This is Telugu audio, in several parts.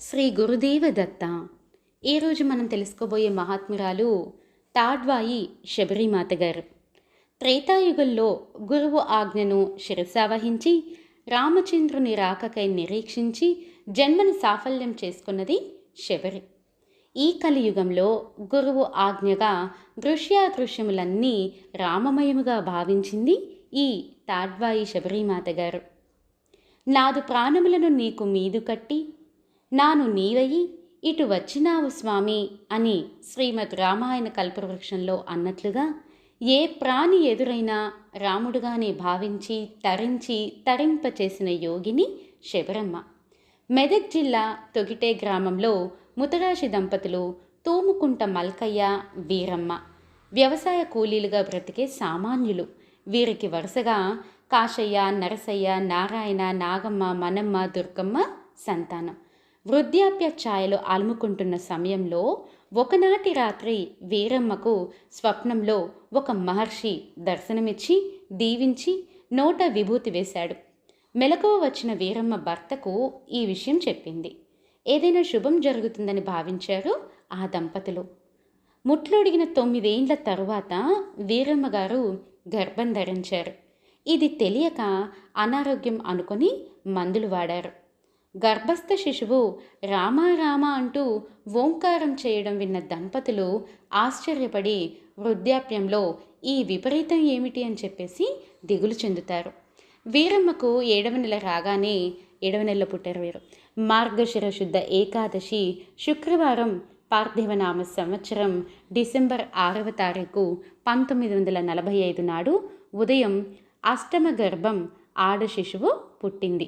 శ్రీ గురుదేవ దత్త ఈరోజు మనం తెలుసుకోబోయే మహాత్మురాలు తాడ్వాయి శబరిమాత గారు. త్రేతాయుగంలో గురువు ఆజ్ఞను శిరసావహించి రామచంద్రుని రాకకై నిరీక్షించి జన్మను సాఫల్యం చేసుకున్నది శబరి. ఈ కలియుగంలో గురువు ఆజ్ఞగా దృశ్యాదృశ్యములన్నీ రామమయముగా భావించింది ఈ తాడ్వాయి శబరిమాత గారు. నాదు ప్రాణములను నీకు మీదు కట్టి నాను నీవయి ఇటు వచ్చినావు స్వామి అని శ్రీమద్ రామాయణ కల్పవృక్షంలో అన్నట్లుగా ఏ ప్రాణి ఎదురైనా రాముడుగానే భావించి తరించి తరింపచేసిన యోగిని శబరమ్మ. మెదక్ జిల్లా తొగిటే గ్రామంలో ముతరాశి దంపతులు తూముకుంట మల్కయ్య వీరమ్మ. వ్యవసాయ కూలీలుగా బ్రతికే సామాన్యులు. వీరికి వరుసగా కాశయ్య నరసయ్య నారాయణ నాగమ్మ మనమ్మ దుర్గమ్మ సంతానం. వృద్ధాప్య ఛాయలు అలుముకుంటున్న సమయంలో ఒకనాటి రాత్రి వీరమ్మకు స్వప్నంలో ఒక మహర్షి దర్శనమిచ్చి దీవించి నోట విభూతి వేశాడు. మెలకువ వచ్చిన వీరమ్మ భర్తకు ఈ విషయం చెప్పింది. ఏదైనా శుభం జరుగుతుందని భావించారు ఆ దంపతులు. ముట్లొడిగిన తొమ్మిదేండ్ల తరువాత వీరమ్మ గారు గర్భం ధరించారు. ఇది తెలియక అనారోగ్యం అనుకొని మందులు వాడారు. గర్భస్థ శిశువు రామా రామా అంటూ ఓంకారం చేయడం విన్న దంపతులు ఆశ్చర్యపడి వృద్ధాప్యంలో ఈ విపరీతం ఏమిటి అని చెప్పేసి దిగులు చెందుతారు. వీరమ్మకు ఏడవ నెల రాగానే ఏడవ నెల పుట్టారు వీరు మార్గశిర శుద్ధ ఏకాదశి శుక్రవారం పార్థివనామ సంవత్సరం డిసెంబర్ ఆరవ తారీఖు పంతొమ్మిది వందల నలభై ఐదు నాడు ఉదయం అష్టమ గర్భం ఆడ శిశువు పుట్టింది.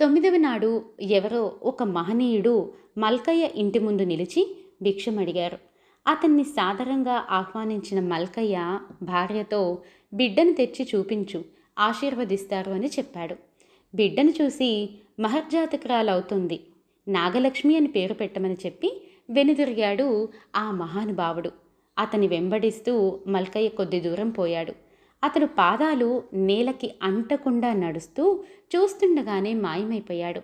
తొమ్మిదవ నాడు ఎవరో ఒక మహనీయుడు మల్కయ్య ఇంటి ముందు నిలిచి భిక్షమడిగారు. అతన్ని సాదరంగా ఆహ్వానించిన మల్కయ్య భార్యతో బిడ్డను తెచ్చి చూపించు ఆశీర్వదిస్తారు అని చెప్పాడు. బిడ్డను చూసి మహర్జాతకురాలవుతుంది నాగలక్ష్మి అని పేరు పెట్టమని చెప్పి వెనుదిరిగాడు ఆ మహానుభావుడు. అతని వెంబడిస్తూ మల్కయ్య కొద్ది దూరం పోయాడు. అతడు పాదాలు నేలకి అంటకుండా నడుస్తూ చూస్తుండగానే మాయమైపోయాడు.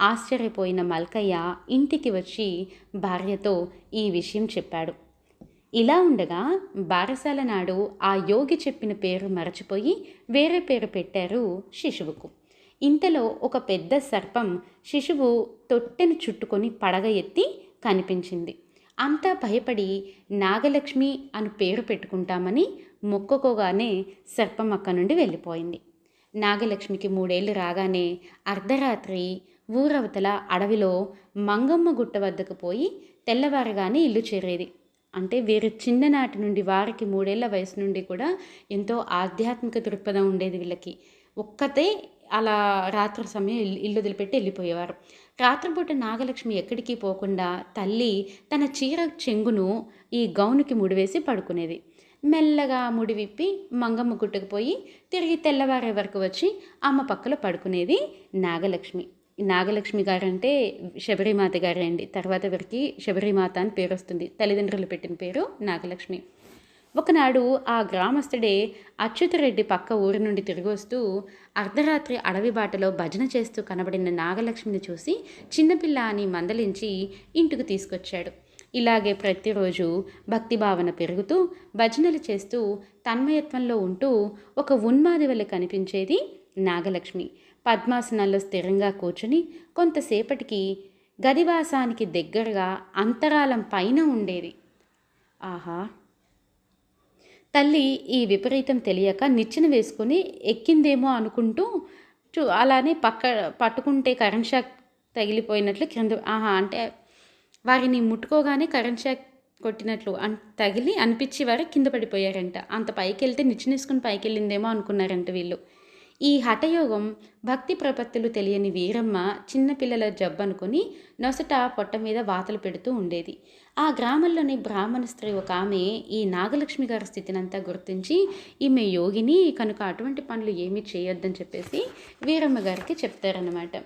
ఆశ్చర్యపోయిన మల్కయ్య ఇంటికి వచ్చి భార్యతో ఈ విషయం చెప్పాడు. ఇలా ఉండగా బారసాల నాడు ఆ యోగి చెప్పిన పేరు మరచిపోయి వేరే పేరు పెట్టారు శిశువుకు. ఇంతలో ఒక పెద్ద సర్పం శిశువు తొట్టెను చుట్టుకొని పడగ ఎత్తి కనిపించింది. అంతా భయపడి నాగలక్ష్మి అని పేరు పెట్టుకుంటామని మొక్కుకోగానే సర్పం అక్క నుండి వెళ్ళిపోయింది. నాగలక్ష్మికి మూడేళ్ళు రాగానే అర్ధరాత్రి ఊరవతల అడవిలో మంగమ్మ గుట్ట వద్దకు పోయి తెల్లవారగానే ఇల్లు చేరేది. అంటే వీరు చిన్ననాటి నుండి వారికి మూడేళ్ళ వయసు నుండి కూడా ఎంతో ఆధ్యాత్మిక దృక్పథం ఉండేది వీళ్ళకి. ఒక్కతే అలా రాత్రి సమయం ఇల్లు ఇల్లు వదిలిపెట్టి వెళ్ళిపోయేవారు. రాత్రిపూట నాగలక్ష్మి ఎక్కడికి పోకుండా తల్లి తన చీర చెంగును ఈ గౌనుకి ముడివేసి పడుకునేది. మెల్లగా ముడి విప్పి మంగమ్మ గుట్టుకుపోయి తిరిగి తెల్లవారే వరకు వచ్చి అమ్మ పక్కలో పడుకునేది నాగలక్ష్మి. నాగలక్ష్మి గారు అంటే శబరిమాత గారే అండి. తర్వాత వీరికి శబరిమాత అని పేరు వస్తుంది. తల్లిదండ్రులు పెట్టిన పేరు నాగలక్ష్మి. ఒకనాడు ఆ గ్రామస్తుడే అచ్యుతరెడ్డి పక్క ఊరి నుండి తిరిగి వస్తూ అర్ధరాత్రి అడవి బాటలో భజన చేస్తూ కనబడిన నాగలక్ష్మిని చూసి చిన్నపిల్ల అని మందలించి ఇంటికి తీసుకొచ్చాడు. ఇలాగే ప్రతిరోజు భక్తి భావన పెరుగుతూ భజనలు చేస్తూ తన్మయత్వంలో ఉంటూ ఒక ఉన్మాది వల్ల కనిపించేది నాగలక్ష్మి. పద్మాసనంలో స్థిరంగా కూర్చుని కొంతసేపటికి గదివాసానికి దగ్గరగా అంతరాలం పైన ఉండేది. ఆహా! తల్లి ఈ విపరీతం తెలియక నిచ్చెన వేసుకొని ఎక్కిందేమో అనుకుంటూ చూ అలానే పక్క పట్టుకుంటే కరెంట్ షాక్ తగిలిపోయినట్లు క్రింద ఆహా! అంటే వారిని ముట్టుకోగానే కరెంట్ షాక్ కొట్టినట్లు అన్ తగిలి అనిపించి వారు కింద పడిపోయారంట. అంత పైకి వెళ్తే నిచ్చినేసుకుని పైకి వెళ్ళిందేమో అనుకున్నారంట వీళ్ళు. ఈ హఠయోగం భక్తి ప్రపత్తులు తెలియని వీరమ్మ చిన్నపిల్లల జబ్బు అనుకుని నొసట పొట్ట మీద వాతలు పెడుతూ ఉండేది. ఆ గ్రామంలోని బ్రాహ్మణ స్త్రీ ఒక ఆమె ఈ నాగలక్ష్మి గారి స్థితినంతా గుర్తించి ఈమె యోగిని కనుక అటువంటి పనులు ఏమీ చేయొద్దని చెప్పేసి వీరమ్మ గారికి చెప్తారన్నమాట.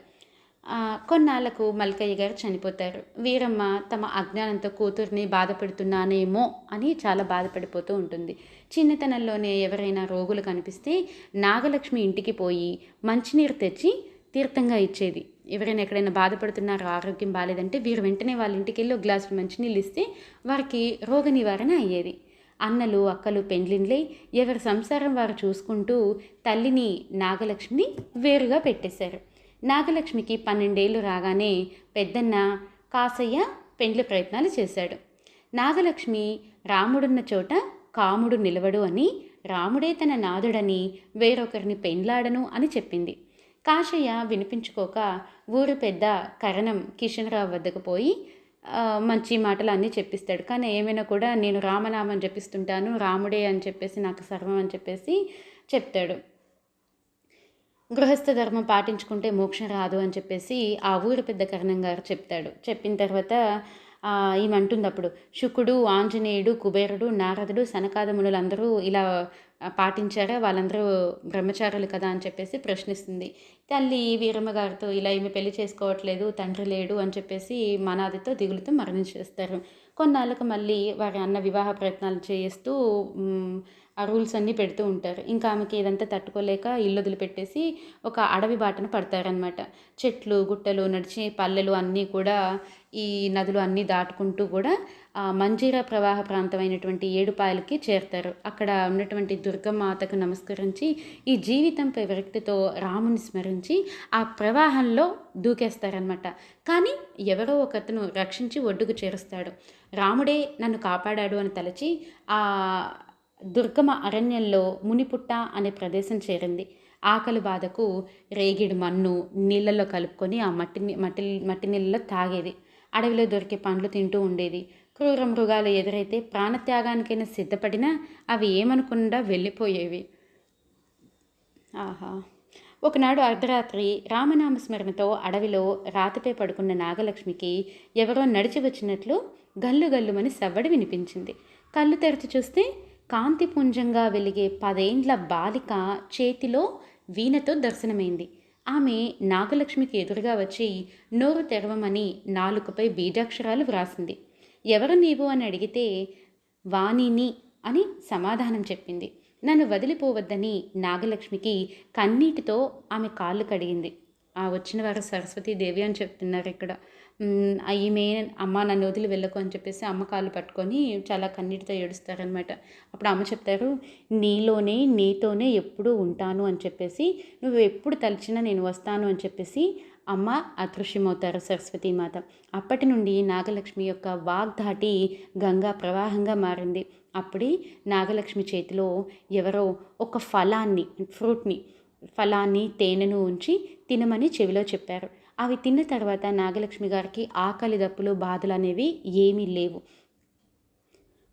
కొన్నాళ్ళకు మల్కయ్య గారు చనిపోతారు. వీరమ్మ తమ అజ్ఞానంతో కూతుర్ని బాధపెడుతున్నానేమో అని చాలా బాధపడిపోతూ ఉంటుంది. చిన్నతనంలోనే ఎవరైనా రోగులు కనిపిస్తే నాగలక్ష్మి ఇంటికి పోయి మంచినీరు తెచ్చి తీర్థంగా ఇచ్చేది. ఎవరైనా ఎక్కడైనా బాధపడుతున్నారో ఆరోగ్యం బాగాలేదంటే వీరు వెంటనే వాళ్ళ ఇంటికి వెళ్ళి ఒక గ్లాసు మంచినీళ్ళు ఇస్తే వారికి రోగ నివారణ అయ్యేది. అన్నలు అక్కలు పెండ్లిండ్లై ఎవరి సంసారం వారు చూసుకుంటూ తల్లిని నాగలక్ష్మిని వేరుగా పెట్టేశారు. నాగలక్ష్మికి పన్నెండేళ్ళు రాగానే పెద్దన్న కాసయ్య పెండ్లి ప్రయత్నాలు చేశాడు. నాగలక్ష్మి రాముడున్న చోట కాముడు నిలవడు అని రాముడే తన నాదుడని వేరొకరిని పెండ్లాడను అని చెప్పింది. కాశయ్య వినిపించుకోక ఊరు పెద్ద కరణం కిషన్రావు వద్దకు పోయి మంచి మాటలు అన్నీ చెప్పిస్తాడు. కానీ ఏమైనా కూడా నేను రామనామని జపిస్తుంటాను రాముడే అని చెప్పేసి నాకు సర్వం అని చెప్పేసి చెప్తాడు. గృహస్థ ధర్మం పాటించుకుంటే మోక్షం రాదు అని చెప్పేసి ఆ ఊరి పెద్ద కరణం గారు చెప్తాడు. చెప్పిన తర్వాత ఈమంటుంది అప్పుడు శుకుడు ఆంజనేయుడు కుబేరుడు నారదుడు సనకాదమునులు అందరూ ఇలా పాటించారా? వాళ్ళందరూ బ్రహ్మచారులు కదా? అని చెప్పేసి ప్రశ్నిస్తుంది. తల్లి వీరమ్మ గారితో ఇలా ఈమె పెళ్ళి చేసుకోవట్లేదు తండ్రి లేడు అని చెప్పేసి మనాదితో దిగులుతో మరణించేస్తారు. కొన్నాళ్ళకు మళ్ళీ వారి అన్న వివాహ ప్రయత్నాలు చేస్తూ ఆ రూల్స్ అన్నీ పెడుతూ ఉంటారు. ఇంకా ఆమెకి ఇదంతా తట్టుకోలేక ఇల్లు వదిలిపెట్టేసి ఒక అడవి బాటన పడతారనమాట చెట్లు గుట్టలు నడిచి పల్లెలు అన్నీ కూడా ఈ నదులు అన్నీ దాటుకుంటూ కూడా ఆ మంజీరా ప్రవాహ ప్రాంతమైనటువంటి ఏడుపాయలకి చేరుతారు. అక్కడ ఉన్నటువంటి దుర్గమాతకు నమస్కరించి ఈ జీవితంపై విరక్తితో రాముని స్మరించి ఆ ప్రవాహంలో దూకేస్తారనమాట కానీ ఎవరో ఒకతను రక్షించి ఒడ్డుకు చేరుస్తాడు. రాముడే నన్ను కాపాడాడు అని తలచి ఆ దుర్గమ అరణ్యంలో మునిపుట్ట అనే ప్రదేశం చేరింది. ఆకలి బాధకు రేగిడి మన్ను నీళ్ళల్లో కలుపుకొని ఆ మట్టి మట్టి మట్టి నీళ్ళలో తాగేది. అడవిలో దొరికే పండ్లు తింటూ ఉండేది. క్రూర మృగాలు ఎదురైతే ప్రాణత్యాగానికైనా సిద్ధపడినా అవి ఏమనుకుండా వెళ్ళిపోయేవి. ఆహా. ఒకనాడు అర్ధరాత్రి రామనామస్మరణతో అడవిలో రాతిపై పడుకున్న నాగలక్ష్మికి ఎవరో నడిచి వచ్చినట్లు గల్లు గల్లుమని సవ్వడి వినిపించింది. కళ్ళు తెరిచి చూస్తే కాంతిపుంజంగా వెలిగే పదేండ్ల బాలిక చేతిలో వీణతో దర్శనమైంది. ఆమె నాగలక్ష్మికి ఎదురుగా వచ్చి నోరు తెరవమని నాలుకపై బీజాక్షరాలు వ్రాసింది. ఎవరు నీవు అని అడిగితే వాణిని అని సమాధానం చెప్పింది. నన్ను వదిలిపోవద్దని నాగలక్ష్మికి కన్నీటితో ఆమె కాళ్ళు కడిగింది. ఆ వచ్చిన వారు సరస్వతీదేవి అని చెప్తున్నారు ఇక్కడ. ఈమె అమ్మ నన్ను వదిలి వెళ్ళకు అని చెప్పేసి అమ్మ కాళ్ళు పట్టుకొని చాలా కన్నీటితో ఏడుస్తారనమాట అప్పుడు అమ్మ చెప్తారు నీలోనే నీతోనే ఎప్పుడూ ఉంటాను అని చెప్పేసి నువ్వు ఎప్పుడు తలిచినా నేను వస్తాను అని చెప్పేసి అమ్మ అదృశ్యమవుతారు సరస్వతీమాత అప్పటి నుండి నాగలక్ష్మి యొక్క వాగ్ధాటి గంగా ప్రవాహంగా మారింది. అప్పుడే నాగలక్ష్మి చేతిలో ఎవరో ఒక ఫలాన్ని ఫ్రూట్ని ఫలాన్ని తేనెను ఉంచి తినమని చెవిలో చెప్పారు. అవి తిన్న తర్వాత నాగలక్ష్మి గారికి ఆకలి దప్పులు బాధలు అనేవి ఏమీ లేవు.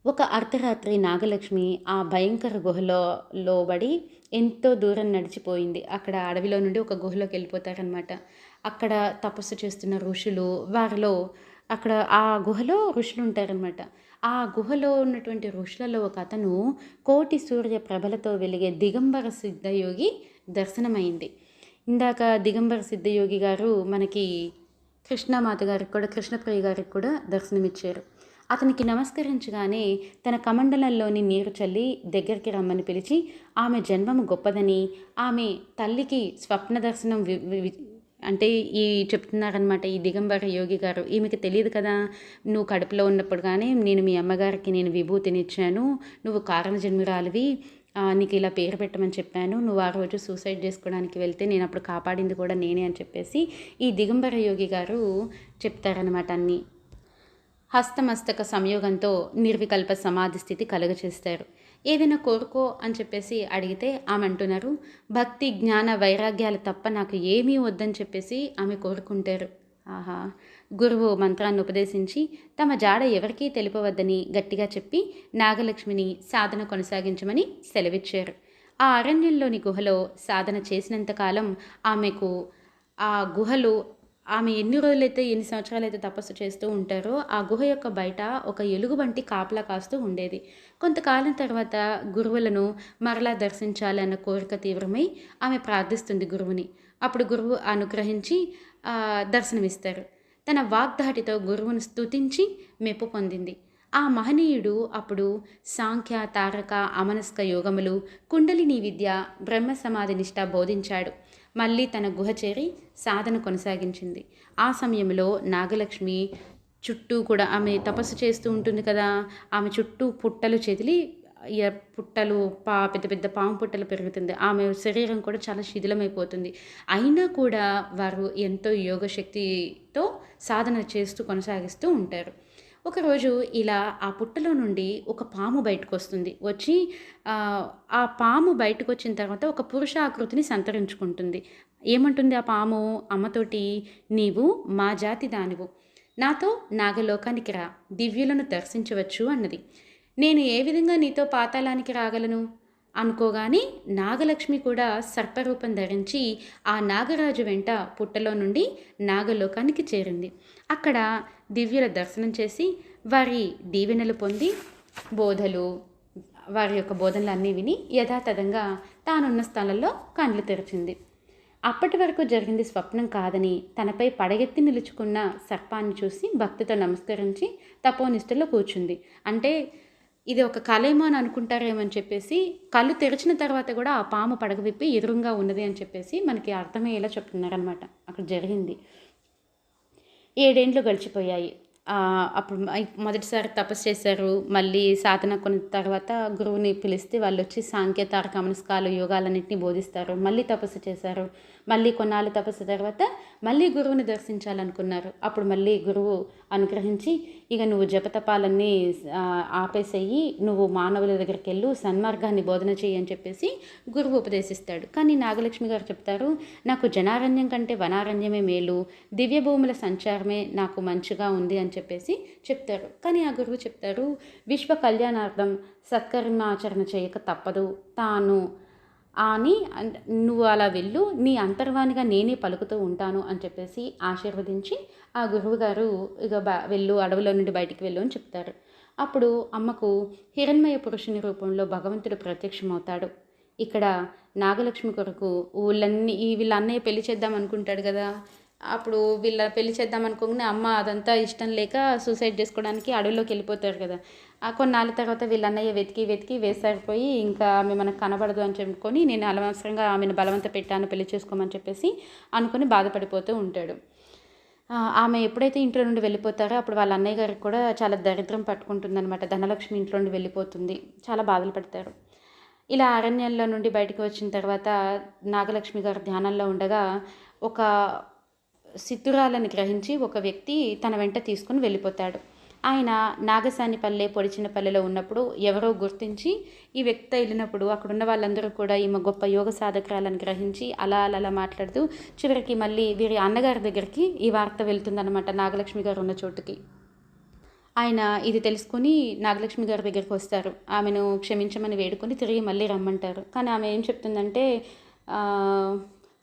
ఒక అర్ధరాత్రి నాగలక్ష్మి ఆ భయంకర గుహలో లోబడి ఎంతో దూరం నడిచిపోయింది. అక్కడ అడవిలో నుండి ఒక గుహలోకి వెళ్ళిపోతారనమాట అక్కడ తపస్సు చేస్తున్న ఋషులు వారిలో అక్కడ ఆ గుహలో ఋషులు ఉంటారనమాట ఆ గుహలో ఉన్నటువంటి ఋషులలో ఒక అతను కోటి సూర్య ప్రభలతో వెలిగే దిగంబర సిద్ధయోగి దర్శనమైంది. ఇందాక దిగంబర సిద్ధయోగి గారు మనకి కృష్ణమాత గారికి కూడా కృష్ణప్రియ గారికి కూడా దర్శనమిచ్చారు. అతనికి నమస్కరించగానే తన కమండలంలోని నీరు చల్లి దగ్గరికి రమ్మని పిలిచి ఆమె జన్మము గొప్పదని ఆమె తల్లికి స్వప్న దర్శనం అంటే ఈ చెప్తున్నారనమాట ఈ దిగంబర యోగి గారు. ఈమెకి తెలియదు కదా నువ్వు కడుపులో ఉన్నప్పుడు కానీ నేను మీ అమ్మగారికి నేను విభూతినిచ్చాను నువ్వు కారణ జన్మురాలివి నీకు ఇలా పేరు పెట్టమని చెప్పాను నువ్వు ఆ రోజు సూసైడ్ చేసుకోవడానికి వెళ్తే నేను అప్పుడు కాపాడింది కూడా నేనే అని చెప్పేసి ఈ దిగంబర యోగి గారు చెప్తారనమాట అన్నీ. హస్తమస్తక సంయోగంతో నిర్వికల్ప సమాధి స్థితి కలుగచేస్తారు. ఏదైనా కోరుకో అని చెప్పేసి అడిగితే ఆమె అంటున్నారు భక్తి జ్ఞాన వైరాగ్యాలు తప్ప నాకు ఏమీ వద్దని చెప్పేసి ఆమె కోరుకుంటారు. ఆహా. గురువు మంత్రాన్ని ఉపదేశించి తమ జాడ ఎవరికీ తెలుపవద్దని గట్టిగా చెప్పి నాగలక్ష్మిని సాధన కొనసాగించమని సెలవిచ్చారు. ఆ అరణ్యంలోని గుహలో సాధన చేసినంతకాలం ఆమెకు ఆ గుహలు ఆమె ఎన్ని రోజులైతే ఎన్ని సంవత్సరాలైతే తపస్సు చేస్తూ ఉంటారో ఆ గుహ యొక్క బయట ఒక ఎలుగుబంటి కాపలా కాస్తూ ఉండేది. కొంతకాలం తర్వాత గురువులను మరలా దర్శించాలన్న కోరిక తీవ్రమై ఆమె ప్రార్థిస్తుంది గురువుని. అప్పుడు గురువు అనుగ్రహించి దర్శనమిస్తారు. తన వాగ్దాటితో గురువును స్తుతించి మెప్పు పొందింది. ఆ మహనీయుడు అప్పుడు సాంఖ్య తారక అమనస్క యోగములు కుండలిని విద్య బ్రహ్మ సమాధి నిష్ట బోధించాడు. మళ్ళీ తన గుహ చేరి సాధన కొనసాగించింది. ఆ సమయంలో నాగలక్ష్మి చుట్టూ కూడా ఆమె తపస్సు చేస్తూ ఉంటుంది కదా. ఆమె చుట్టూ పుట్టలు చెదిలి పుట్టలు పా పెద్ద పెద్ద పాము పుట్టలు పెరుగుతుంది. ఆమె శరీరం కూడా చాలా శిథిలమైపోతుంది. అయినా కూడా వారు ఎంతో యోగశక్తితో సాధన చేస్తూ కొనసాగిస్తూ ఉంటారు. ఒకరోజు ఇలా ఆ పుట్టలో నుండి ఒక పాము బయటకు వస్తుంది వచ్చి ఆ, పాము బయటకు వచ్చిన తర్వాత ఒక పురుష ఆకృతిని సంతరించుకుంటుంది. ఏమంటుంది ఆ పాము? అమ్మతోటి నీవు మా జాతి దానివు. నాతో నాగలోకానికి రా. దివ్యులను దర్శించవచ్చు అన్నది. నేను ఏ విధంగా నీతో పాతాళానికి రాగలను? అనుకోగానే నాగలక్ష్మి కూడా సర్పరూపం ధరించి ఆ నాగరాజు వెంట పుట్టలో నుండి నాగలోకానికి చేరింది. అక్కడ దివ్యుల దర్శనం చేసి వారి దీవెనలు పొంది బోధలు వారి యొక్క బోధనలు అన్నీ విని యథాతథంగా తానున్న స్థలంలో కండ్లు తెరిచింది. అప్పటి వరకు జరిగింది స్వప్నం కాదని తనపై పడగెత్తి నిలుచుకున్న సర్పాన్ని చూసి భక్తితో నమస్కరించి తపోనిష్టలో కూర్చుంది. అంటే ఇది ఒక కలేమో అని అనుకుంటారేమో అని చెప్పేసి కళ్ళు తెరిచిన తర్వాత కూడా ఆ పాము పడగ విప్పి ఎదురుగా ఉన్నది అని చెప్పేసి మనకి అర్థమయ్యేలా చెప్తున్నారనమాట అక్కడ జరిగింది. ఏడేండ్లు గడిచిపోయాయి. అప్పుడు మొదటిసారి తపస్సు చేశారు. మళ్ళీ సాధన కొన్న తర్వాత గురువుని పిలిస్తే వాళ్ళు వచ్చి సాంకేతార తారక యోగాలన్నింటినీ బోధిస్తారు. మళ్ళీ తపస్సు చేశారు. మళ్ళీ కొన్నాళ్ళు తపస్సు తర్వాత మళ్ళీ గురువుని దర్శించాలనుకున్నారు. అప్పుడు మళ్ళీ గురువు అనుగ్రహించి ఇక నువ్వు జపతపాలన్నీ ఆపేసేయి నువ్వు మానవుల దగ్గరికి వెళ్ళు సన్మార్గాన్ని బోధన చేయి అని చెప్పేసి గురువు ఉపదేశిస్తాడు. కానీ నాగలక్ష్మి గారు చెప్తారు నాకు జనారణ్యం కంటే వనారణ్యమే మేలు దివ్య భూముల సంచారమే నాకు మంచిగా ఉంది అని చెప్పేసి చెప్తారు. కానీ ఆ గురువు చెప్తారు విశ్వ కళ్యాణార్థం సత్కర్మాచరణ చేయక తప్పదు. తాను అని నువ్వు అలా వెళ్ళు నీ అంతర్వాణిగా నేనే పలుకుతూ ఉంటాను అని చెప్పేసి ఆశీర్వదించి ఆ గురువు గారు ఇక బా వెళ్ళు అడవిలో నుండి బయటికి వెళ్ళు అని చెప్తారు. అప్పుడు అమ్మకు హిరణ్మయ పురుషుని రూపంలో భగవంతుడు ప్రత్యక్షమవుతాడు. ఇక్కడ నాగలక్ష్మి కొరకు ఊళ్ళన్నీ వీళ్ళన్నయ్య వీళ్ళ అన్నయ్య పెళ్ళి చేద్దాం అనుకుంటాడు కదా అప్పుడు వీళ్ళ పెళ్ళి చేద్దాం అనుకోగానే అమ్మ అదంతా ఇష్టం లేక సూసైడ్ చేసుకోవడానికి అడవిలోకి వెళ్ళిపోతారు కదా. ఆ కొన్నాళ్ళ తర్వాత వీళ్ళ అన్నయ్య వెతికి వెతికి వేసారిపోయి ఇంకా ఆమె మనకు కనబడదు అని చెప్పుకొని నేను అనవసరంగా ఆమెను బలవంత పెట్టాను పెళ్ళి చేసుకోమని చెప్పేసి అనుకుని బాధపడిపోతూ ఉంటాడు. ఆమె ఎప్పుడైతే ఇంట్లో నుండి వెళ్ళిపోతారో అప్పుడు వాళ్ళ అన్నయ్య గారికి కూడా చాలా దరిద్రం పట్టుకుంటుందన్నమాట. ధనలక్ష్మి ఇంట్లో నుండి వెళ్ళిపోతుంది. చాలా బాధలు పడతారు. ఇలా అరణ్యంలో నుండి బయటకు వచ్చిన తర్వాత నాగలక్ష్మి గారు ధ్యానంలో ఉండగా ఒక సిద్ధురాలని గ్రహించి ఒక వ్యక్తి తన వెంట తీసుకుని వెళ్ళిపోతాడు. ఆయన నాగసానిపల్లె పొడిచినపల్లెలో ఉన్నప్పుడు ఎవరో గుర్తించి ఈ వ్యక్తి వెళ్ళినప్పుడు అక్కడున్న వాళ్ళందరూ కూడా ఈమె గొప్ప యోగ సాధకురాలని గ్రహించి అలా అలా అలా మాట్లాడుతూ చివరికి మళ్ళీ వీరి అన్నగారి దగ్గరికి ఈ వార్త వెళ్తుందన్నమాట నాగలక్ష్మి గారు ఉన్న చోటుకి. ఆయన ఇది తెలుసుకుని నాగలక్ష్మి గారి దగ్గరికి వస్తారు. ఆమెను క్షమించమని వేడుకొని తిరిగి మళ్ళీ రమ్మంటారు. కానీ ఆమె ఏం చెప్తుందంటే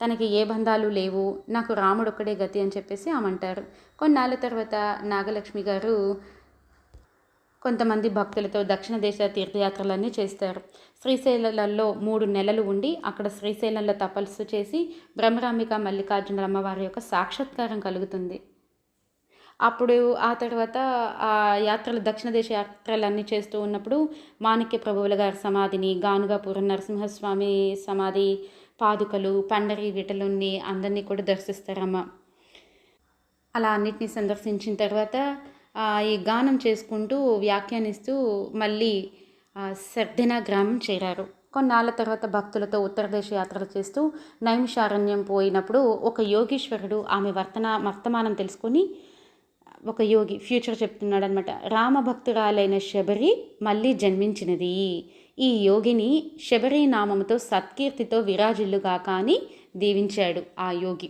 తనకి ఏ బంధాలు లేవు నాకు రాముడు ఒక్కడే గతి అని చెప్పేసి ఆమె అంటారు కొన్నాళ్ళ తర్వాత నాగలక్ష్మి గారు కొంతమంది భక్తులతో దక్షిణ దేశ తీర్థయాత్రలన్నీ చేస్తారు. శ్రీశైలంలో మూడు నెలలు ఉండి అక్కడ శ్రీశైలంలో తపస్సు చేసి బ్రహ్మరాంబిక మల్లికార్జున అమ్మవారి యొక్క సాక్షాత్కారం కలుగుతుంది. అప్పుడు ఆ తర్వాత ఆ యాత్రలు దక్షిణ దేశ యాత్రలన్నీ చేస్తూ ఉన్నప్పుడు మాణిక్య ప్రభువుల గారి సమాధిని గానుగాపురం నరసింహస్వామి సమాధి పాదుకలు పండరి విటలున్ని అందరినీ కూడా దర్శిస్తారమ్మ. అలా అన్నిటినీ సందర్శించిన తర్వాత ఈ గానం చేసుకుంటూ వ్యాఖ్యానిస్తూ మళ్ళీ సర్దినా గ్రామం చేరారు. కొన్నాళ్ళ తర్వాత భక్తులతో ఉత్తరదేశ యాత్రలు చేస్తూ నైమిషారణ్యం పోయినప్పుడు ఒక యోగీశ్వరుడు ఆమె వర్తన వర్తమానం తెలుసుకొని ఒక యోగి ఫ్యూచర్ చెప్తున్నాడు అనమాట రామభక్తురాలైన శబరి మళ్ళీ జన్మించినది. ఈ యోగిని శబరీనామంతో నామముతో సత్కీర్తితో విరాజిల్లుగాక అని దీవించాడు ఆ యోగి.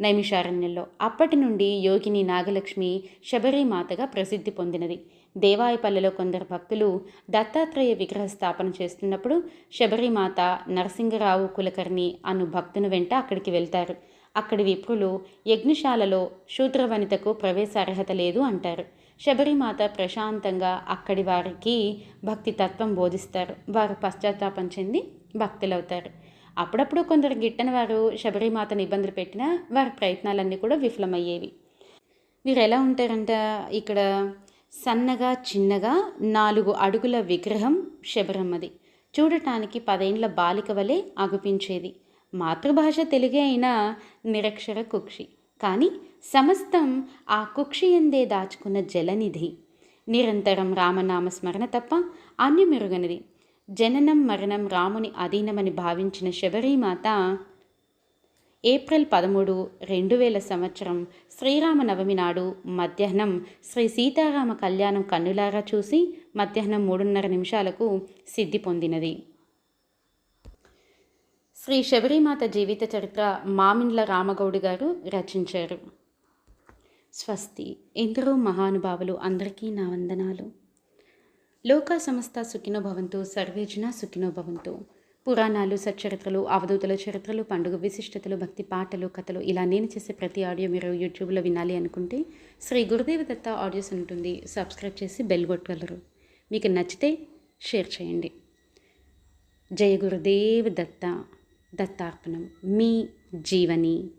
నైమిషారణ్యంలో అప్పటి నుండి యోగిని నాగలక్ష్మి శబరిమాతగా ప్రసిద్ధి పొందినది. దేవాయపల్లెలో కొందరు భక్తులు దత్తాత్రేయ విగ్రహ స్థాపన చేస్తున్నప్పుడు శబరిమాత నరసింగరావు కులకర్ణి అను భక్తుని వెంట అక్కడికి వెళ్తారు. అక్కడి విప్రులు యజ్ఞశాలలో శూద్రవనితకు ప్రవేశ అర్హత లేదు అంటారు. శబరిమాత ప్రశాంతంగా అక్కడి వారికి భక్తి తత్వం బోధిస్తారు. వారు పశ్చాత్తాపం చెంది భక్తులవుతారు. అప్పుడప్పుడు కొందరు గిట్టని వారు శబరిమాతను ఇబ్బందులు పెట్టినా వారి ప్రయత్నాలన్నీ కూడా విఫలమయ్యేవి. వీరు ఎలా ఉంటారంట? ఇక్కడ సన్నగా చిన్నగా నాలుగు అడుగుల విగ్రహం శబరమ్మది చూడటానికి పదేండ్ల బాలిక వలె అగుపించేది. మాతృభాష తెలుగే అయినా నిరక్షర కుక్షి. కానీ సమస్తం ఆ కుక్షి ఎందే దాచుకున్న జలనిధి. నిరంతరం రామనామ స్మరణ తప్ప అన్యమెరుగనిది జననం మరణం రాముని అధీనమని భావించిన శబరీమాత ఏప్రిల్ పదమూడు రెండు వేల సంవత్సరం శ్రీరామనవమి నాడు మధ్యాహ్నం శ్రీ సీతారామ కళ్యాణం కన్నులారా చూసి మధ్యాహ్నం మూడున్నర నిమిషాలకు సిద్ధి పొందినది. శ్రీ శబరిమాత జీవిత చరిత్ర మామిండ్ల రామగౌడి గారు రచించారు. స్వస్తి. ఎందరో మహానుభావులు అందరికీ నా వందనాలు. లోక సంస్థ సుఖినో భవంతు సర్వేజన సుఖినో భవంతు. పురాణాలు సచ్చరిత్రలు అవధూతల చరిత్రలు పండుగ విశిష్టతలు భక్తి పాటలు కథలు ఇలా నేను చేసే ప్రతి ఆడియో మీరు యూట్యూబ్లో వినాలి అనుకుంటే శ్రీ గురుదేవ దత్త ఆడియోస్ ఉంటుంది. సబ్స్క్రైబ్ చేసి బెల్ కొట్టగలరు. మీకు నచ్చితే షేర్ చేయండి. జయ గురుదేవ్ దత్త. దత్తార్పణం. మీ జీవని.